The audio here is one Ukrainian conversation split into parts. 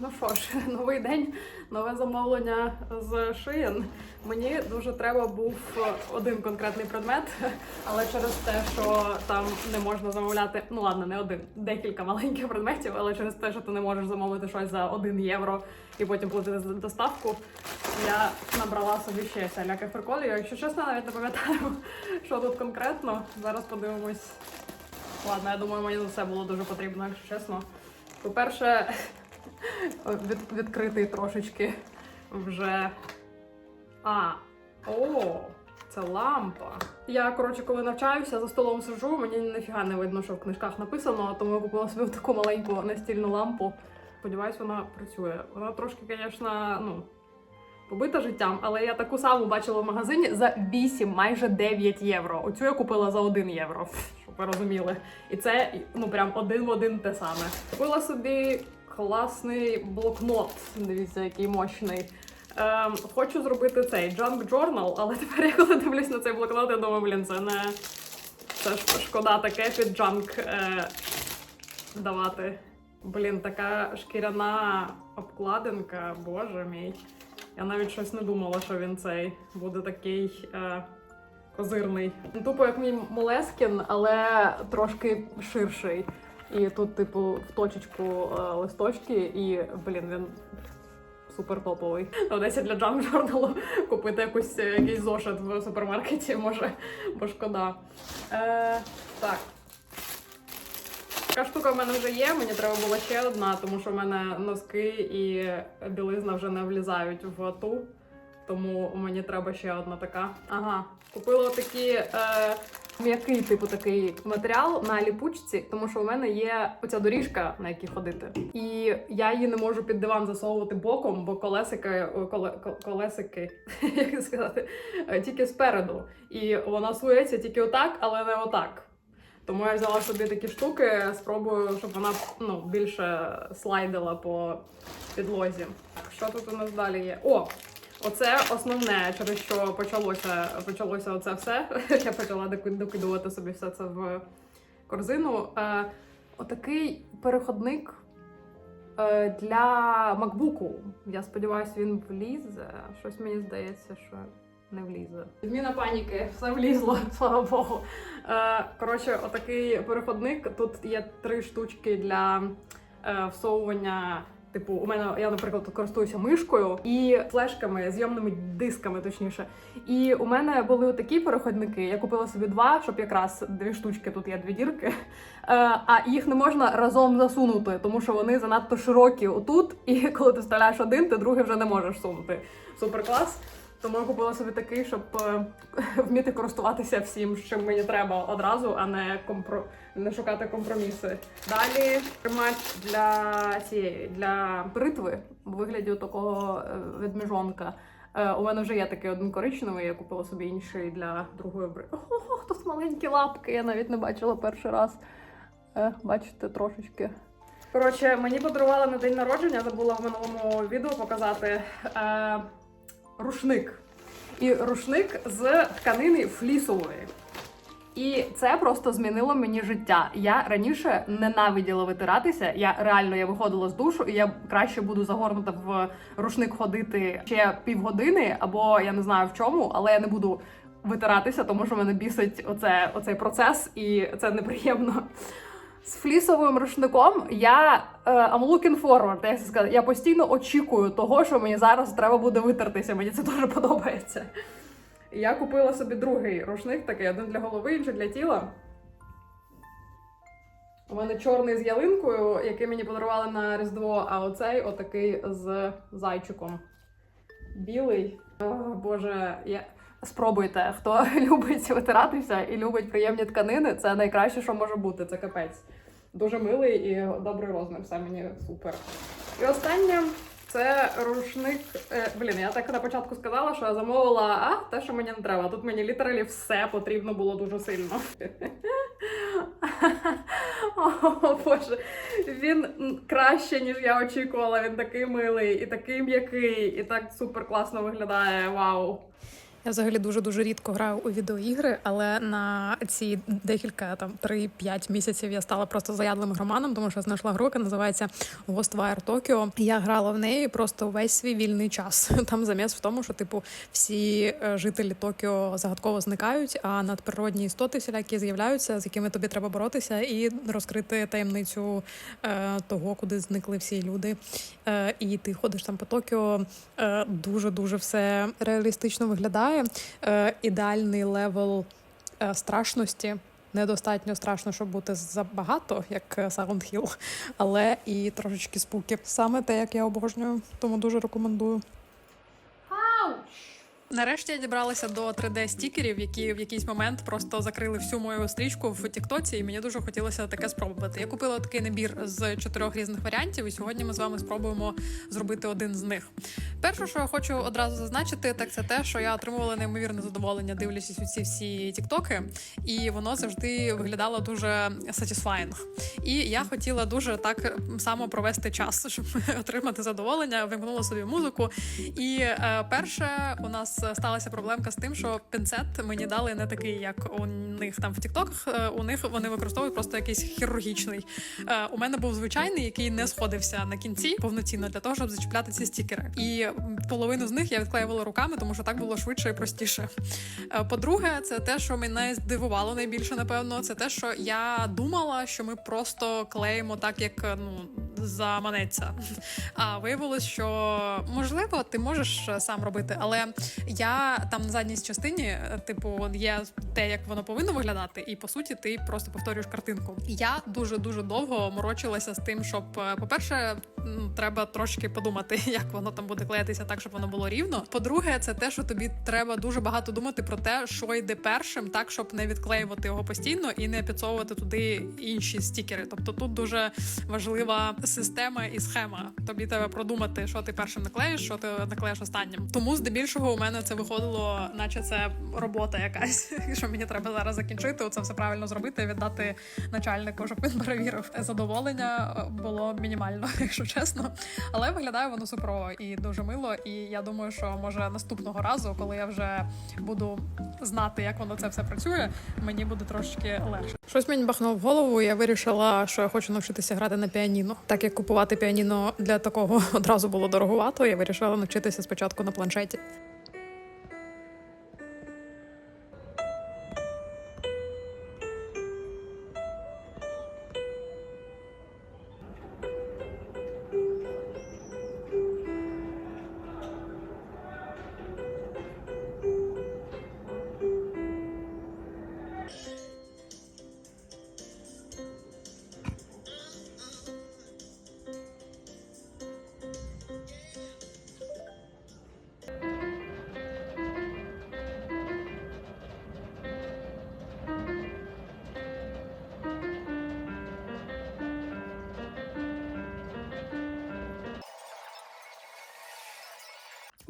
Ну що ж, новий день, нове замовлення з Shein. Мені дуже треба був один конкретний предмет, але через те, що там не можна замовляти, ну ладно, не один, декілька маленьких предметів, але через те, що ти не можеш замовити щось за 1 євро і потім платити за доставку, я набрала собі ще всіляких приколів. Якщо чесно, навіть не пам'ятаю, що тут конкретно. Зараз подивимось. Ладно, я думаю, мені за все було дуже потрібно, якщо чесно. По-перше, від, відкритий трошечки вже. А, о, це лампа. Я, коротше, коли навчаюся, за столом сиджу, мені ніфіга не видно, що в книжках написано, тому я купила собі таку маленьку настільну лампу. Сподіваюсь, вона працює. Вона трошки, звісно, ну. Побита життям, але я таку саму бачила в магазині за 8, майже 9 євро. Оцю я купила за 1 євро, щоб ви розуміли. І це ну прям один в один те саме. Купила собі класний блокнот. Дивіться, який мощний. Ем, хочу зробити цей junk journal, але тепер я коли дивлюсь на цей блокнот, я думаю, блін, це не це ж шкода таке під junk е, давати. Блін, така шкіряна обкладинка, боже мій. Я навіть щось не думала, що він цей буде такий е, козирний. Тупо як мій Молескін, але трошки ширший. І тут, типу, в точечку е, листочки, і, блін, він супер топовий. Доведеться для джам журналу купити якусь, е, якийсь зошит в супермаркеті, може, бо шкода. Е, так. Така штука в мене вже є, мені треба була ще одна, тому що в мене носки і білизна вже не влізають в ту. Тому мені треба ще одна така. Ага, купила такі е, м'який, типу, такий матеріал на ліпучці, тому що у мене є оця доріжка, на якій ходити. І я її не можу під диван засовувати боком, бо колесики, коле, колесики, як сказати, е, тільки спереду. І вона сується тільки отак, але не отак. Тому я взяла собі такі штуки, спробую, щоб вона ну, більше слайдила по підлозі. Що тут у нас далі є? О! Оце основне, через що почалося, почалося оце все. Я почала доки- докидувати собі все це в корзину. Е, отакий переходник е, для макбуку. Я сподіваюся, він влізе. Щось мені здається, що не влізе. Зміна паніки, все влізло, слава Богу. Е, коротше, отакий переходник. Тут є три штучки для всовування. Типу, у мене я, наприклад, користуюся мишкою і флешками, зйомними дисками, точніше. І у мене були такі переходники. Я купила собі два, щоб якраз дві штучки, тут є дві дірки. Е, а їх не можна разом засунути, тому що вони занадто широкі отут. І коли ти вставляєш один, ти другий вже не можеш сунути. Супер клас. Тому я купила собі такий, щоб е, вміти користуватися всім, що мені треба одразу, а не компро... не шукати компроміси. Далі тримач для цієї для бритви у вигляді такого е, ведмежонка. Е, У мене вже є такий один коричневий, я купила собі інший для другої бритви. Ого, тут маленькі лапки, я навіть не бачила перший раз. Бачите, трошечки. Коротше, мені подарували на день народження, забула в минулому відео показати. Рушник. І рушник з тканини флісової. І це просто змінило мені життя. Я раніше ненавиділа витиратися. Я реально я виходила з душу, і я краще буду загорнута в рушник ходити ще півгодини, або я не знаю в чому, але я не буду витиратися, тому що мене бісить оце, оцей процес, і це неприємно. З флісовим рушником я е, I'm looking forward, це сказати. Я постійно очікую того, що мені зараз треба буде витертися. Мені це дуже подобається. Я купила собі другий рушник, такий один для голови, інший для тіла. У мене чорний з ялинкою, який мені подарували на Різдво, а оцей отакий з зайчиком. Білий. О, Боже, я. Спробуйте, хто любить витиратися і любить приємні тканини, це найкраще, що може бути. Це капець. Дуже милий і добрий розмір. Все мені супер. І останнє це рушник. Е, блін, я так на початку сказала, що я замовила а, те, що мені не треба. Тут мені літералі все потрібно було дуже сильно. О, Боже, він краще, ніж я очікувала. Він такий милий і такий м'який, і так супер класно виглядає. Вау. Я взагалі дуже дуже рідко граю у відеоігри, але на ці декілька там 3-5 місяців я стала просто заядлим громаном, тому що знайшла гру, яка називається Ghostwire Tokyo. Я грала в неї просто весь свій вільний час. Там заміс в тому, що типу всі е, жителі Токіо загадково зникають, а надприродні істоти всілякі з'являються, з якими тобі треба боротися, і розкрити таємницю е, того, куди зникли всі люди. Е, і ти ходиш там по Токіо. Е, дуже дуже все реалістично виглядає. Е, ідеальний левел е, страшності. Недостатньо страшно, щоб бути забагато, як е, Silent Hill, але і трошечки спуки. Саме те, як я обожнюю, тому дуже рекомендую. Нарешті я дібралася до 3D-стікерів, які в якийсь момент просто закрили всю мою стрічку в Тіктоці, і мені дуже хотілося таке спробувати. Я купила такий набір з чотирьох різних варіантів, і сьогодні ми з вами спробуємо зробити один з них. Перше, що я хочу одразу зазначити, так це те, що я отримувала неймовірне задоволення, дивлячись у ці всі тіктоки, і воно завжди виглядало дуже satisfying. І я хотіла дуже так само провести час, щоб отримати задоволення. Вимкнула собі музику. І е, перше у нас сталася проблемка з тим, що пінцет мені дали не такий, як у них там в тіктоках. Е, У них вони використовують просто якийсь хірургічний. Е, У мене був звичайний, який не сходився на кінці повноцінно для того, щоб зачіпляти ці стікери. І половину з них я відклеювала руками, тому що так було швидше і простіше. Е, По-друге, це те, що мене здивувало найбільше, напевно, це те, що я думала, що ми просто клеїмо так, як ну заманеться. А виявилось, що можливо ти можеш сам робити, але я там на задній частині, е, типу, є те, як воно повинно виглядати, і по суті, ти просто повторюєш картинку. Я дуже дуже довго морочилася з тим, щоб, е, по-перше, треба трошки подумати, як воно там буде клеїтися так, щоб воно було рівно. По-друге, це те, що тобі треба дуже багато думати про те, що йде першим, так щоб не відклеювати його постійно і не підсовувати туди інші стікери. Тобто тут дуже важлива система і схема. Тобі треба продумати, що ти першим наклеїш, що ти наклеїш останнім. Тому здебільшого у мене це виходило, наче це робота якась, що мені треба зараз закінчити. Оце все правильно зробити, віддати начальнику, щоб він перевірив. Задоволення е, було мінімально, якщо чесно. Але виглядає воно супро і дуже мило. І я думаю, що може наступного разу, коли я вже буду знати, як воно це все працює, мені буде трошечки легше. Щось мені бахнуло в голову. Я вирішила, що я хочу навчитися грати на піаніно. Так як купувати піаніно для такого одразу було дороговато, я вирішила навчитися спочатку на планшеті.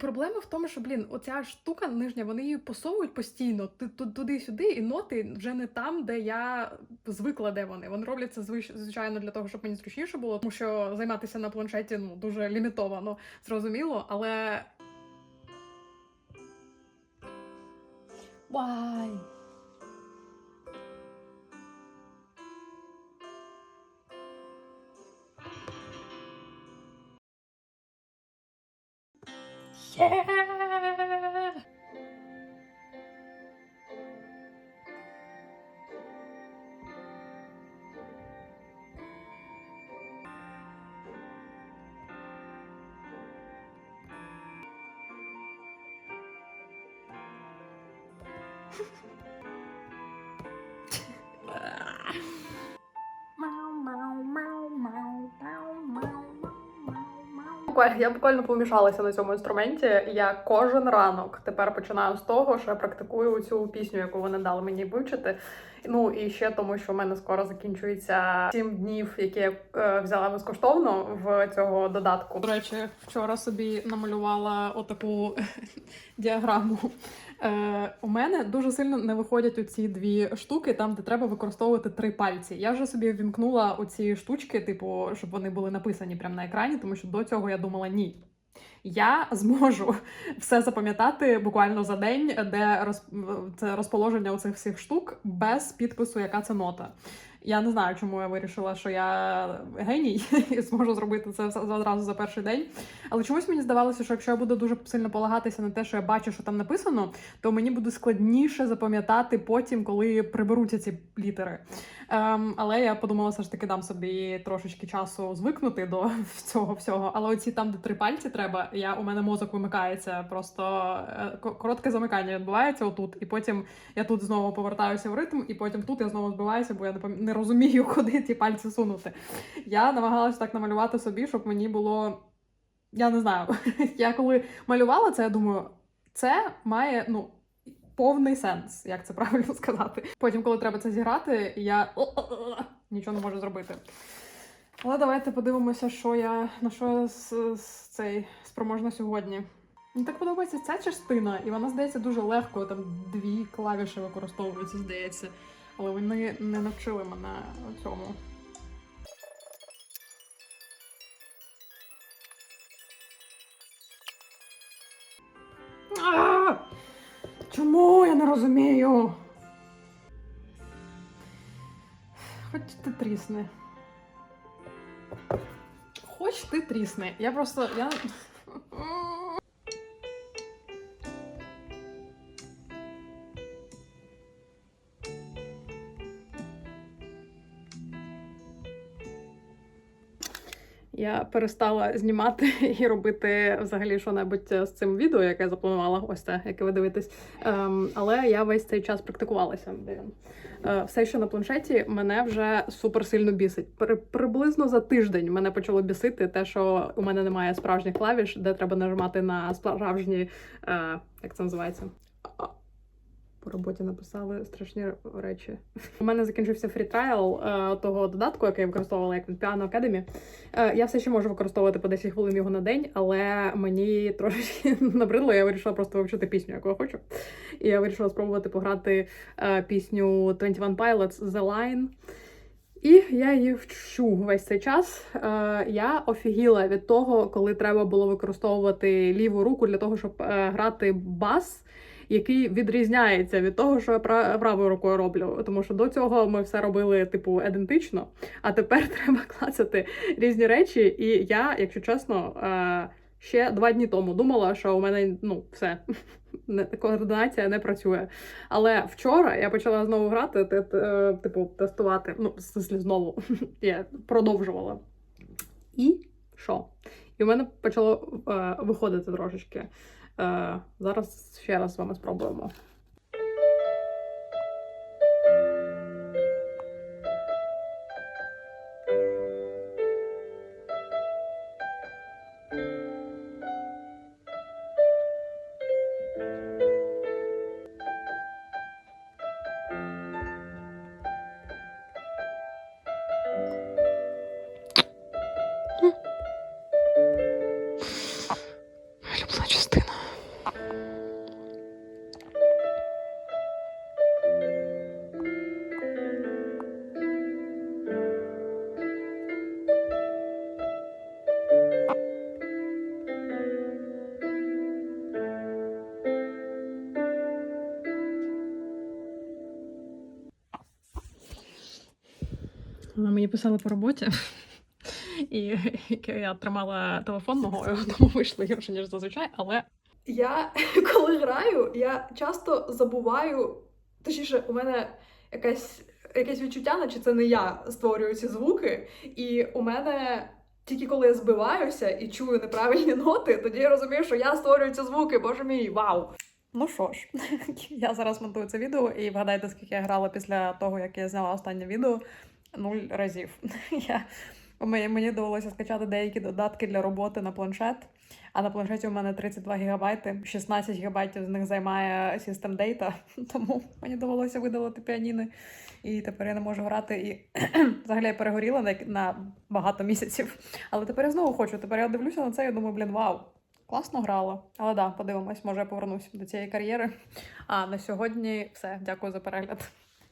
Проблема в тому, що блін, оця штука нижня, вони її посовують постійно ту- ту- туди-сюди, і ноти вже не там, де я звикла, де вони. Вони роблять це звичайно для того, щоб мені зручніше було, тому що займатися на планшеті ну дуже лімітовано, зрозуміло, але. Why? Yeah! Буквально- Я буквально помішалася на цьому інструменті. Я кожен ранок тепер починаю з того, що я практикую цю пісню, яку вони дали мені вивчити. Ну і ще тому, що в мене скоро закінчується 7 днів, які я е, взяла безкоштовно в цього додатку. До речі, вчора собі намалювала отаку діаграму. Е, у мене дуже сильно не виходять оці дві штуки, там де треба використовувати три пальці. Я вже собі вімкнула оці штучки, типу, щоб вони були написані прямо на екрані, тому що до цього я думала ні. Я зможу все запам'ятати буквально за день, де роз... це розположення оцих всіх штук без підпису, яка це нота. Я не знаю, чому я вирішила, що я геній і зможу зробити це одразу за перший день. Але чомусь мені здавалося, що якщо я буду дуже сильно полагатися на те, що я бачу, що там написано, то мені буде складніше запам'ятати потім, коли приберуться ці літери. Ем, але я подумала, все ж таки дам собі трошечки часу звикнути до цього всього. Але оці там, де три пальці треба, я у мене мозок вимикається. Просто е, коротке замикання відбувається отут, і потім я тут знову повертаюся в ритм, і потім тут я знову збиваюся, бо я не розумію, куди ті пальці сунути. Я намагалася так намалювати собі, щоб мені було. Я не знаю. Я коли малювала це, я думаю, це має ну. Повний сенс, як це правильно сказати. Потім, коли треба це зіграти, я нічого не можу зробити. Але давайте подивимося, що я на що я з, з цей спроможна сьогодні. Мені так подобається ця частина, і вона здається дуже легко. Там дві клавіші використовуються, здається. Але вони не навчили мене цьому. А! Чому я не розумію? Хоч ти трісни. Хоч ти трісни. Я просто. Я... Я перестала знімати і робити взагалі що-небудь з цим відео, яке я запланувала, ось це, яке ви дивитесь. Ем, але я весь цей час практикувалася. Е, все, що на планшеті, мене вже супер сильно бісить. При, приблизно за тиждень мене почало бісити те, що у мене немає справжніх клавіш, де треба нажимати на справжні, е, як це називається? По роботі написали страшні речі. У мене закінчився фрітрайл е, того додатку, який я використовувала як Piano Academy. Е, я все ще можу використовувати по 10 хвилин його на день, але мені трошечки набридло. Я вирішила просто вивчити пісню, яку я хочу. І я вирішила спробувати пограти е, пісню 21 Pilots The Line. І я її вчу весь цей час. Е, я офігіла від того, коли треба було використовувати ліву руку для того, щоб е, грати бас, який відрізняється від того, що я пра- правою рукою роблю. Тому що до цього ми все робили типу ідентично, а тепер треба клацати різні речі. І я, якщо чесно, е, ще два дні тому думала, що у мене ну все. Координація не працює. Але вчора я почала знову грати, е, типу, тестувати. Ну, в знову я продовжувала. І що? І у мене почало е, виходити трошечки. Е, зараз ще раз з вами спробуємо. Мені писала по роботі, і я тримала телефон ногою, тому вийшло гірше, ніж зазвичай, але. Я коли граю, я часто забуваю, точніше, у мене якась, якесь відчуття, наче це не я створюю ці звуки, і у мене. Тільки коли я збиваюся і чую неправильні ноти, тоді я розумію, що я створюю ці звуки, боже мій, вау! Ну що ж, я зараз монтую це відео і вгадайте, скільки я грала після того, як я зняла останнє відео. Нуль разів. Я, мені, мені довелося скачати деякі додатки для роботи на планшет. А на планшеті у мене 32 гігабайти, 16 гігабайтів з них займає System Data, тому мені довелося видалити піаніни. І тепер я не можу грати. І взагалі я перегоріла на, на багато місяців. Але тепер я знову хочу. Тепер я дивлюся на це і думаю, блін, вау, класно грала. Але да, подивимось, може я повернусь до цієї кар'єри. А на сьогодні все. Дякую за перегляд.